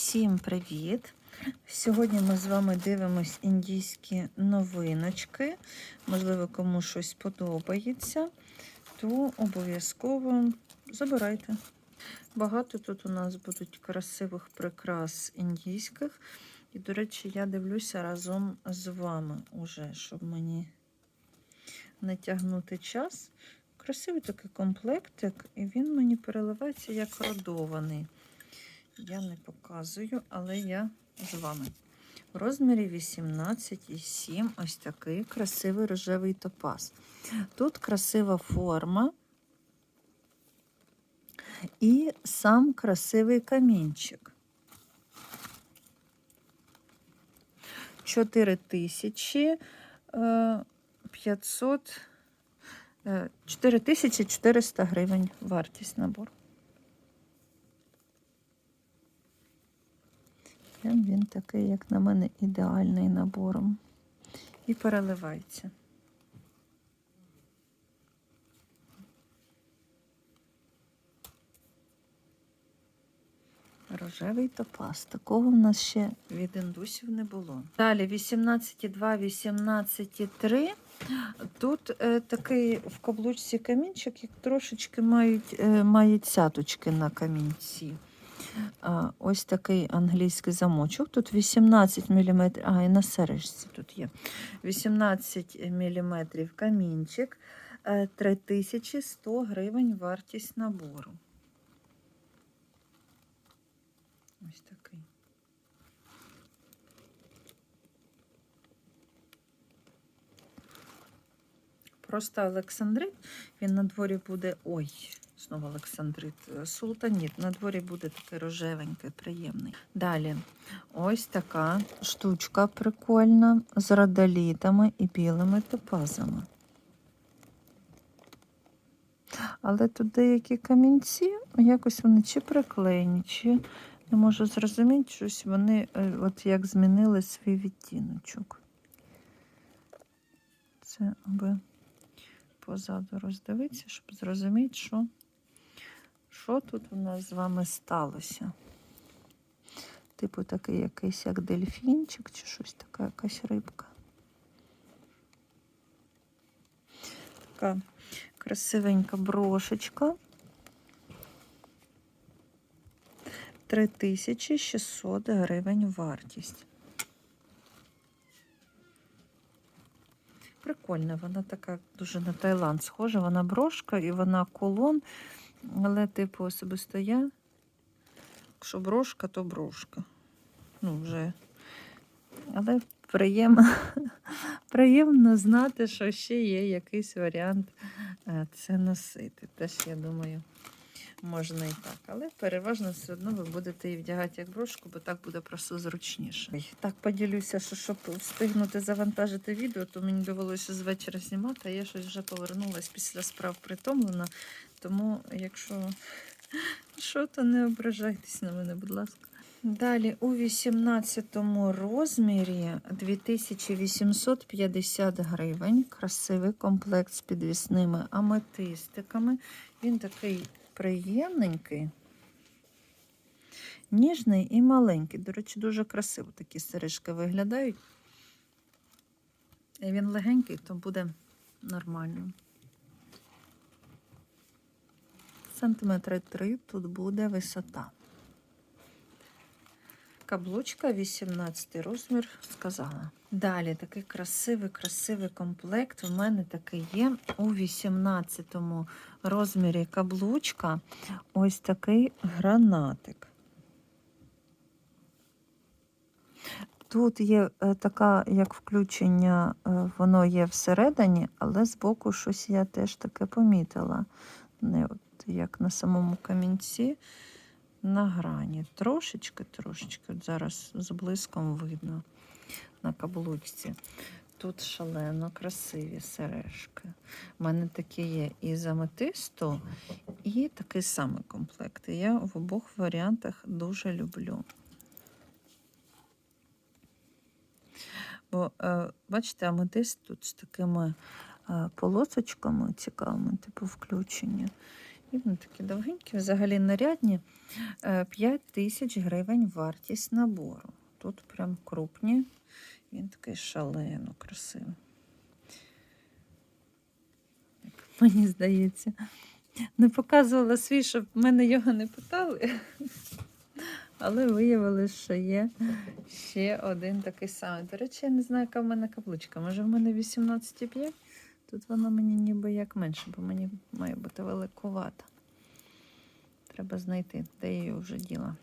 Всім привіт! Сьогодні ми з вами дивимось індійські новиночки. Можливо, кому щось подобається, то обов'язково забирайте. Багато тут у нас будуть красивих прикрас індійських. І, до речі, я дивлюся разом з вами уже, щоб мені не тягнути час. Красивий такий комплектик, і він мені переливається як родований. Я не показую, але я з вами. В розмірі 18,7 ось такий красивий рожевий топаз. Тут красива форма і сам красивий камінчик. 4500 4400 гривень вартість набору. Прям він такий, як на мене, ідеальний набором. І переливається. Рожевий топаз. Такого в нас ще від індусів не було. Далі 18,2, 18,3. Тут е, такий в каблучці камінчик, як трошечки мають, е, має цяточки на камінці. Ось такий англійський замочок. Тут 18 мм, а і на сережці тут є. 18 мм камінчик, е, 3100 гривень вартість набору. Ось такий. Просто Олександрит, він на дворі буде. Ой, знову Олександрит. Султаніт. На дворі буде такий рожевенький, приємний. Далі, ось така штучка прикольна з радолітами і білими топазами. Але тут деякі камінці, якось вони чи приклеєні, чи не можу зрозуміти, щось вони е, от як змінили свій відтіночок. Це аби позаду роздивитися, щоб зрозуміти, що, що тут у нас з вами сталося. Типу такий якийсь як дельфінчик, чи щось така якась рибка. Така красивенька брошечка. 3600 гривень вартість. Прикольна, вона така дуже на Таїланд схожа, вона брошка і вона колон, але, типу, особисто я, якщо брошка, то брошка. Ну, вже. Але приємно, приємно знати, що ще є якийсь варіант е, це носити. Теж, я думаю, можна і так. Але переважно все одно ви будете її вдягати як брошку, бо так буде просто зручніше. Так поділюся, що щоб встигнути завантажити відео, то мені довелося з вечора знімати, а я щось вже повернулася після справ притомлена. Тому, якщо що, то не ображайтесь на мене, будь ласка. Далі у 18 розмірі 2850 гривень. Красивий комплект з підвісними аметистиками. Він такий приємненький, ніжний і маленький. До речі, дуже красиво такі сережки виглядають. І він легенький, то буде нормально. Сантиметри 3 тут буде висота. Каблучка 18 розмір, сказала. Далі такий красивий, красивий комплект. У мене такий є у 18 розмірі каблучка. Ось такий гранатик. Тут є е, така, як включення, е, воно є всередині, але збоку щось я теж таке помітила. Не от як на самому камінці на грані. Трошечки, трошечки, от зараз з блиском видно на каблучці. Тут шалено красиві сережки. У мене такі є і з аметисту, і такий самий комплект. Я в обох варіантах дуже люблю. Бо, е, бачите, аметист тут з такими е, полосочками цікавими, типу включення. І вони такі довгенькі, взагалі нарядні. 5 тисяч гривень вартість набору. Тут прям крупні. Він такий шалено красивий. Мені здається. Не показувала свій, щоб мене його не питали. Але виявилось, що є ще один такий самий. До речі, я не знаю, яка в мене каблучка. Може, в мене 18,5? Тут вона мені ніби як менше, бо мені має бути великувата. Треба знайти, де я її вже діла.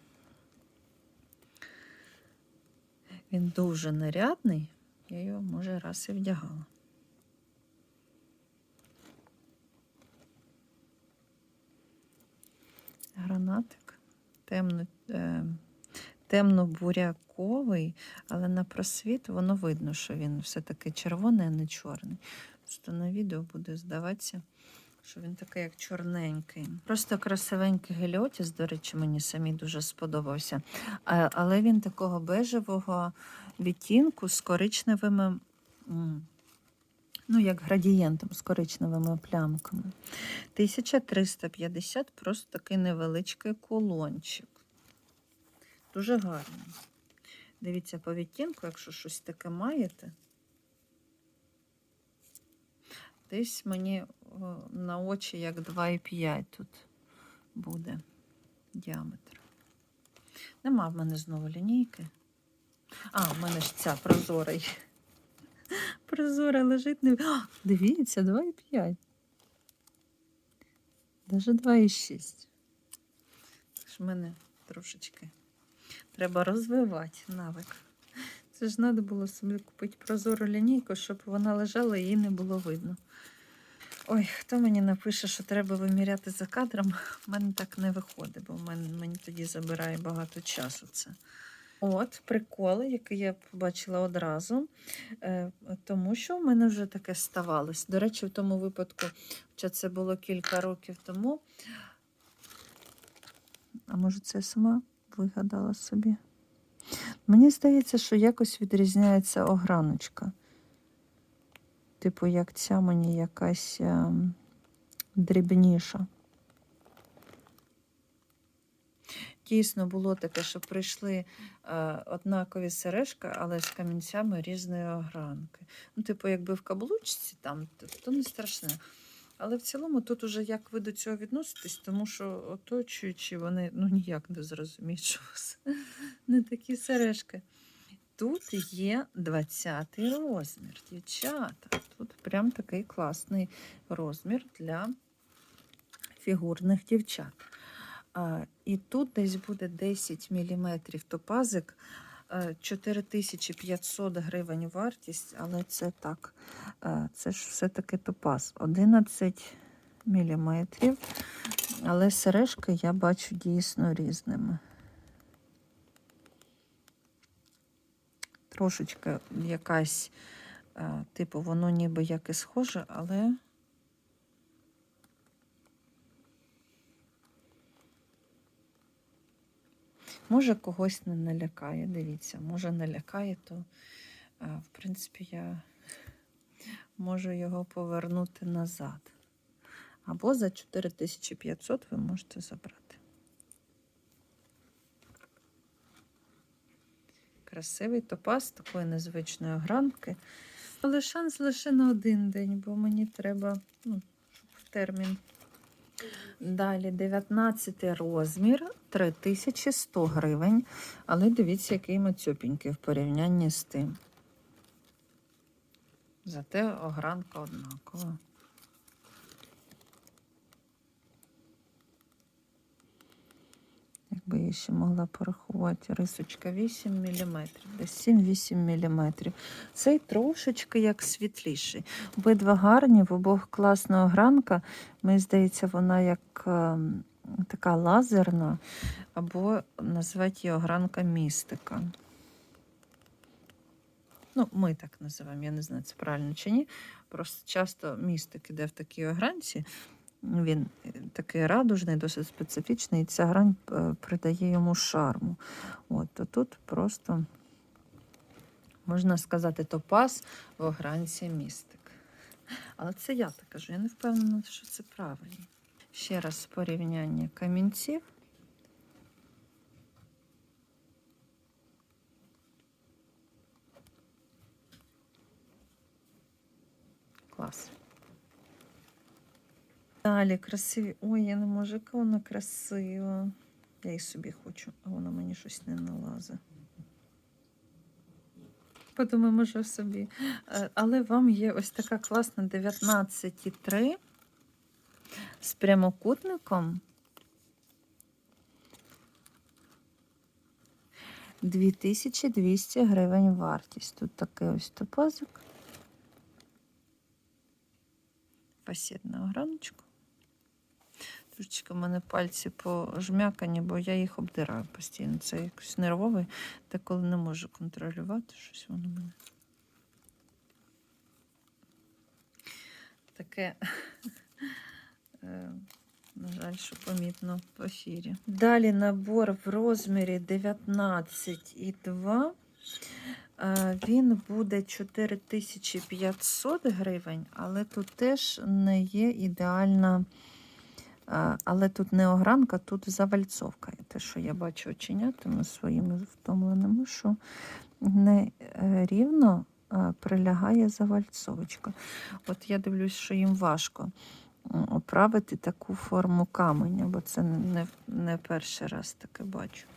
Він дуже нарядний. Я його, може, раз і вдягала. Гранатик темно, е, темно-буряковий, але на просвіт воно видно, що він все-таки червоний, а не чорний. Просто на відео буде здаватися, що він такий, як чорненький. Просто красивенький геліотіс, до речі, мені самі дуже сподобався. Але він такого бежевого відтінку з коричневими, ну, як градієнтом, з коричневими плямками. 1350 просто такий невеличкий кулончик. Дуже гарний. Дивіться по відтінку, якщо щось таке маєте. Десь мені на очі як 2,5 тут буде діаметр. Нема в мене знову лінійки. А, в мене ж ця прозора. Прозора лежить. Не... А, дивіться, 2,5. Даже 2,6. Ж в мене трошечки треба розвивати навик. Це ж треба було собі купити прозору лінійку, щоб вона лежала і її не було видно. Ой, хто мені напише, що треба виміряти за кадром, в мене так не виходить, бо в мене, мені тоді забирає багато часу це. От, приколи, який я побачила одразу, е, тому що в мене вже таке ставалось. До речі, в тому випадку, хоча це було кілька років тому. А може, це я сама вигадала собі? Мені здається, що якось відрізняється ограночка. Типу, як ця мені якась ем, дрібніша. Дійсно було таке, що прийшли е, однакові сережки, але з камінцями різної огранки. Ну, типу, якби в каблучці там, то не страшне. Але в цілому тут уже як ви до цього відноситесь, тому що оточуючи, вони ну ніяк не зрозуміють, що у вас не такі сережки. Тут є 20 розмір, дівчата. Тут прям такий класний розмір для фігурних дівчат. А, і тут десь буде 10 мм топазик, 4500 гривень вартість, але це так, е, це ж все-таки топаз. 11 мм, але сережки я бачу дійсно різними. Трошечки якась, е, типу, воно ніби як і схоже, але. Може, когось не налякає, дивіться, може налякає, то, в принципі, я можу його повернути назад. Або за 4500 ви можете забрати. Красивий топаз такої незвичної огранки. Але шанс лише на один день, бо мені треба ну, в термін. Далі 19 розмір, 3100 гривень. Але дивіться, який мацьопінький в порівнянні з тим. Зате огранка однакова. Якби я ще могла порахувати, рисочка 8 мм, десь 7-8 мм. Цей трошечки як світліший. Обидва гарні, в обох класна огранка. Мені здається, вона як ем, така лазерна, або назвати її огранка містика. Ну, ми так називаємо, я не знаю, це правильно чи ні. Просто часто містик іде в такій огранці. Він е, такий радужний, досить специфічний, і ця грань е, придає йому шарму. От, то тут просто, можна сказати, топаз в огранці містик. Але це я так кажу, я не впевнена, що це правильно. Ще раз порівняння камінців. Клас. Далі красиві. Ой, я не можу, яка вона красива. Я і собі хочу, а вона мені щось не налазить. Подумаю, може собі. Е, Але вам є ось така класна 19,3 з прямокутником. 2200 гривень вартість. Тут такий ось топазик. Пасідна ограночка. Трошечки в мене пальці пожмякані, бо я їх обдираю постійно. Це якось нервовий, та коли не можу контролювати щось воно мене. Таке, е, на жаль, що помітно в ефірі. Далі набор в розмірі 19,2. Е, Він буде 4500 гривень, але тут теж не є ідеальна. Але тут не огранка, тут завальцовка. І Те, що я бачу оченятами своїми втомленими, що не е, рівно прилягає завальцовочка. От я дивлюсь, що їм важко оправити таку форму каменя, бо це не, не перший раз таке бачу.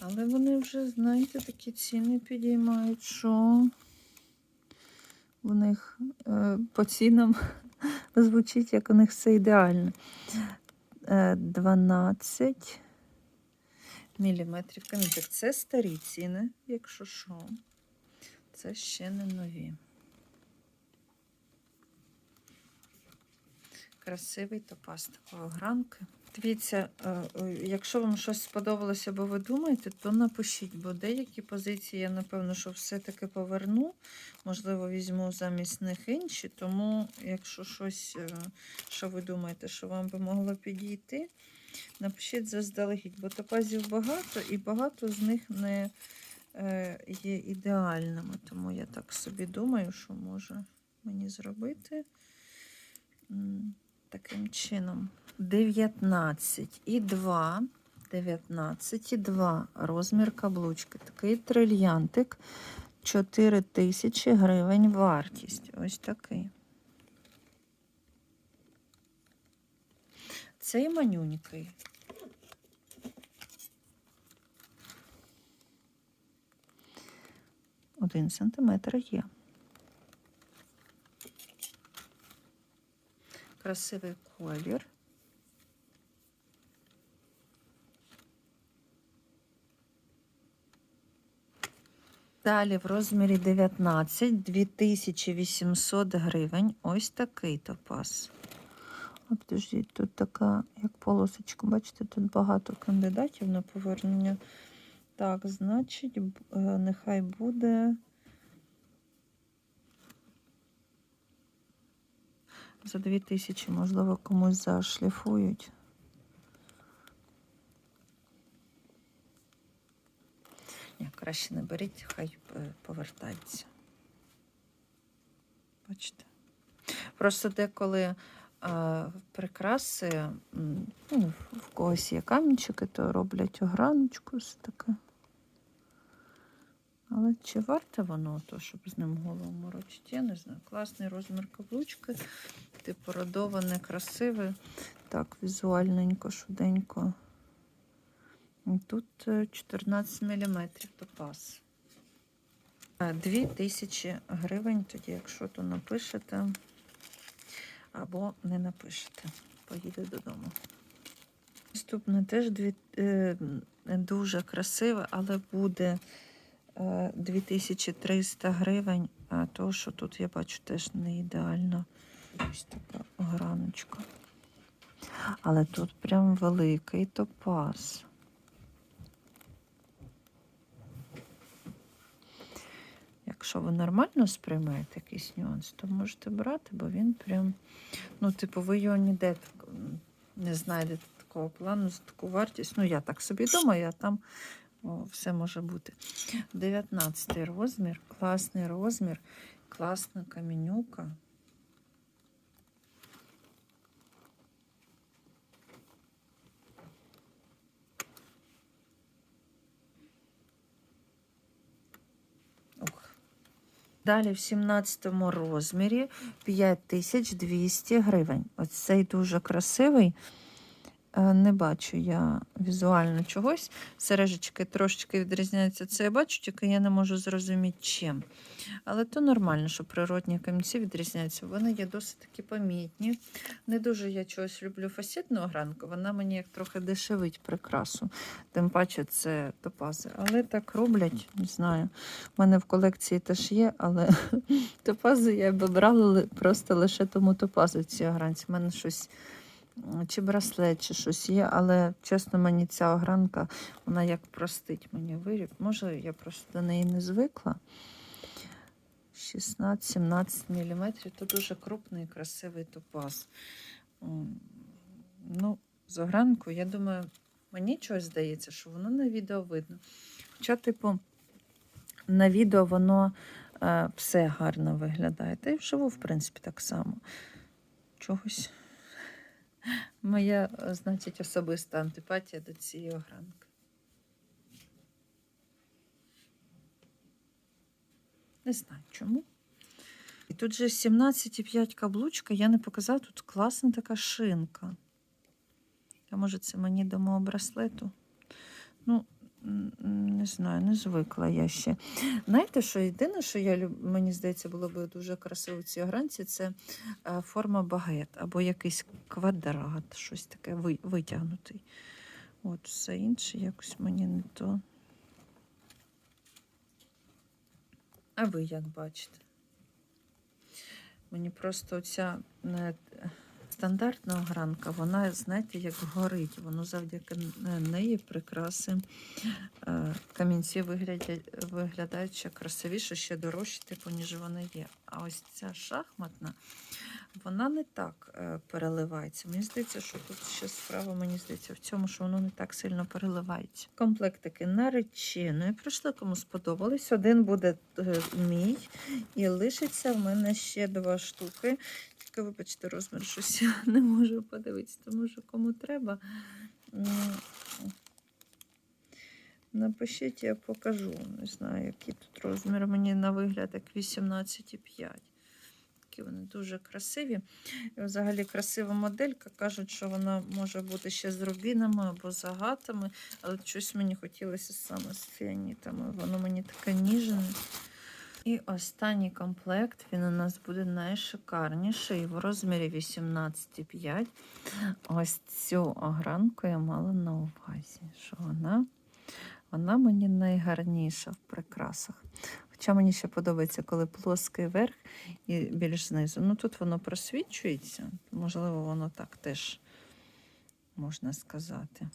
Але вони вже, знаєте, такі ціни підіймають, що в них е, по цінам звучить, як у них все ідеально. Е, 12 міліметрів камінчик. Це старі ціни, якщо що. Це ще не нові. Красивий топаз такої гранки. Дивіться, е, е, якщо вам щось сподобалося, або ви думаєте, то напишіть, бо деякі позиції я, напевно, що все-таки поверну. Можливо, візьму замість них інші. Тому, якщо щось, е, що ви думаєте, що вам би могло підійти, напишіть заздалегідь, бо топазів багато, і багато з них не є ідеальними. Тому я так собі думаю, що може мені зробити. Таким чином, 19 і 2, 19 і 2 розмір каблучки. Такий трильянтик, 4 тисячі гривень вартість. Ось такий. Цей манюнький. Один сантиметр є. Красивий колір. Далі в розмірі 19 2800 гривень. Ось такий топаз. А подождіть, тут така, як полосочка, бачите, тут багато кандидатів на повернення. Так, значить, е, нехай буде За 2000, можливо, комусь зашліфують. Ні, краще не беріть, хай е, повертається. Бачите? Просто деколи а, прикраси, ну, в когось є камінчики, то роблять ограночку таке. Але чи варте воно, то, щоб з ним голову морочити? Я не знаю. Класний розмір каблучки, типу родоване, красиве. Так, візуальненько, швиденько. Тут е, 14 мм топаз. 2000 гривень, тоді, якщо то напишете або не напишете. Поїде додому. Наступне теж дві, е, дуже красиве, але буде 2300 гривень, а то, що тут я бачу, теж не ідеально. Ось така граночка. Але тут прям великий топаз. Якщо ви нормально сприймаєте якийсь нюанс, то можете брати, бо він прям, ну, типу, ви його ніде не знайдете такого плану за таку вартість. Ну, я так собі думаю, а там о, все може бути. 19 розмір, класний розмір, класна камінюка. Далі в 17 розмірі 5200 гривень. Оцей дуже красивий. Е, Не бачу я візуально чогось. Сережечки трошечки відрізняються. Це я бачу, тільки я не можу зрозуміти чим. Але то нормально, що природні камінці відрізняються. Вони є досить таки помітні. Не дуже я чогось люблю фасетну огранку. Вона мені як трохи дешевить прикрасу. Тим паче це топази. Але так роблять, не знаю. У мене в колекції теж є, але топази я би брала просто лише тому топази ці огранці. У мене щось чи браслет, чи щось є, але чесно, мені ця огранка, вона як простить мені виріб. Може, я просто до неї не звикла. 16-17 мм. То дуже крупний і красивий топаз. Ну, з огранкою, я думаю, мені чогось здається, що воно на відео видно. Хоча, типу, на відео воно е, все гарно виглядає. Та й вживу, в принципі, так само. Чогось. Моя, е, значить, особиста антипатія до цієї огранки. Не знаю чому. І тут же 17,5 каблучка, я не показала, тут класна така шинка. А може, це мені до мого браслету? Ну, не знаю, не звикла я ще. Знаєте, що єдине, що я люб... мені здається, було б дуже красиво в цій огранці, це е, форма багет або якийсь квадрат, щось таке витягнутий. От, все інше якось мені не то. А ви як бачите? Мені просто оця е, стандартна огранка, вона, знаєте, як горить. Воно завдяки неї прикраси е, камінці виглядають ще красивіше, ще дорожчі, типу, ніж вони є. А ось ця шахматна, вона не так е, переливається. Мені здається, що тут ще справа, мені здається, в цьому, що воно не так сильно переливається. Комплектики нареченої. Прийшли, кому сподобались. Один буде е, мій, і лишиться в мене ще два штуки. Тільки, вибачте, розмір щось не можу подивитися, тому що кому треба. Напишіть, я покажу. Не знаю, які тут розміри. Мені на вигляд як 18,5. Такі вони дуже красиві. І взагалі красива моделька. Кажуть, що вона може бути ще з рубінами або з агатами, але щось мені хотілося саме з фіанітами. Воно мені таке ніжне. І останній комплект, він у нас буде найшикарніший в розмірі 18,5. Ось цю огранку я мала на увазі, що вона, вона мені найгарніша в прикрасах. Хоча мені ще подобається, коли плоский верх і більш знизу. Ну тут воно просвічується, можливо, воно так теж можна сказати.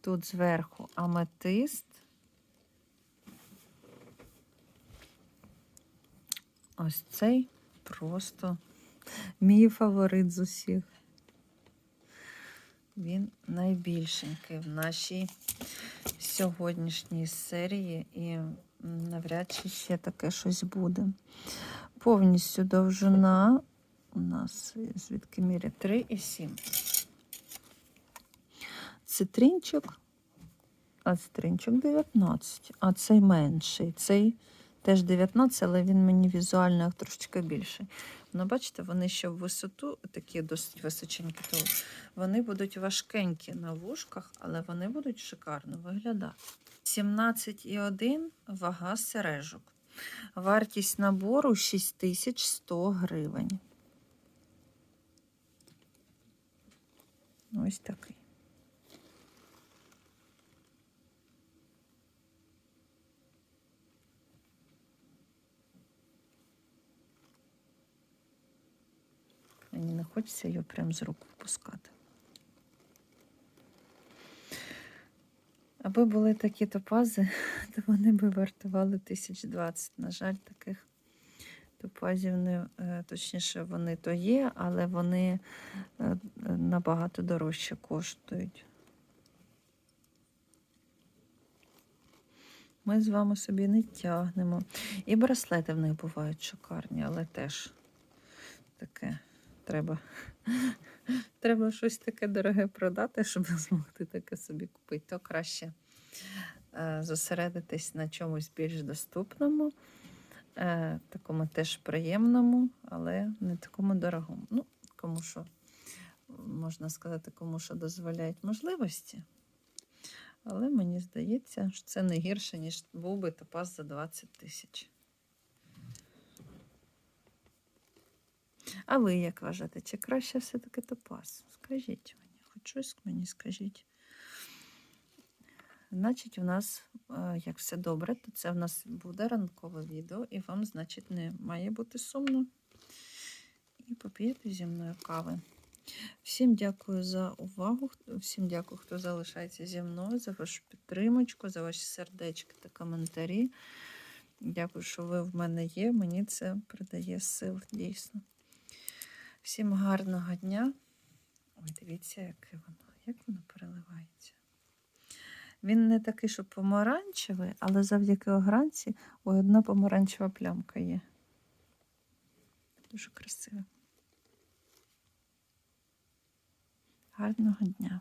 Тут зверху аметист. Ось цей просто мій фаворит з усіх. Він найбільшенький в нашій сьогоднішній серії, і навряд чи ще таке щось буде. Повністю довжина у нас звідки міря 3,7. Цитринчик, а цитринчик 19, а цей менший. Цей теж 19, але він мені візуально трошечки більший. Ну, бачите, вони ще в висоту такі досить височенькі, то вони будуть важкенькі на вушках, але вони будуть шикарно виглядати. 17,1 вага сережок. Вартість набору 6100 гривень. Ось такий. Мені не хочеться його прям з рук впускати. Аби були такі топази, то вони би вартували 1020. На жаль, таких топазів не е, точніше, вони то є, але вони е, набагато дорожче коштують. Ми з вами собі не тягнемо. І браслети в них бувають шикарні, але теж таке треба. Треба щось таке дороге продати, щоб змогти таке собі купити. То краще е, зосередитись на чомусь більш доступному. Е, такому теж приємному, але не такому дорогому. Ну, кому що, можна сказати, кому що дозволяють можливості. Але мені здається, що це не гірше, ніж був би топаз за 20 тисяч. А ви як вважаєте, чи краще все-таки топаз? Скажіть мені, хоч щось мені скажіть. Значить, у нас, е, як все добре, то це в нас буде ранкове відео, і вам, значить, не має бути сумно. І поп'єте зі мною кави. Всім дякую за увагу. Всім дякую, хто залишається зі мною, за вашу підтримочку, за ваші сердечки та коментарі. Дякую, що ви в мене є. Мені це придає сил, дійсно. Всім гарного дня. Ой, дивіться, яке воно, як воно переливається. Він не такий, що помаранчевий, але завдяки огранці ой, одна помаранчева плямка є. Дуже красиво. Гарного дня.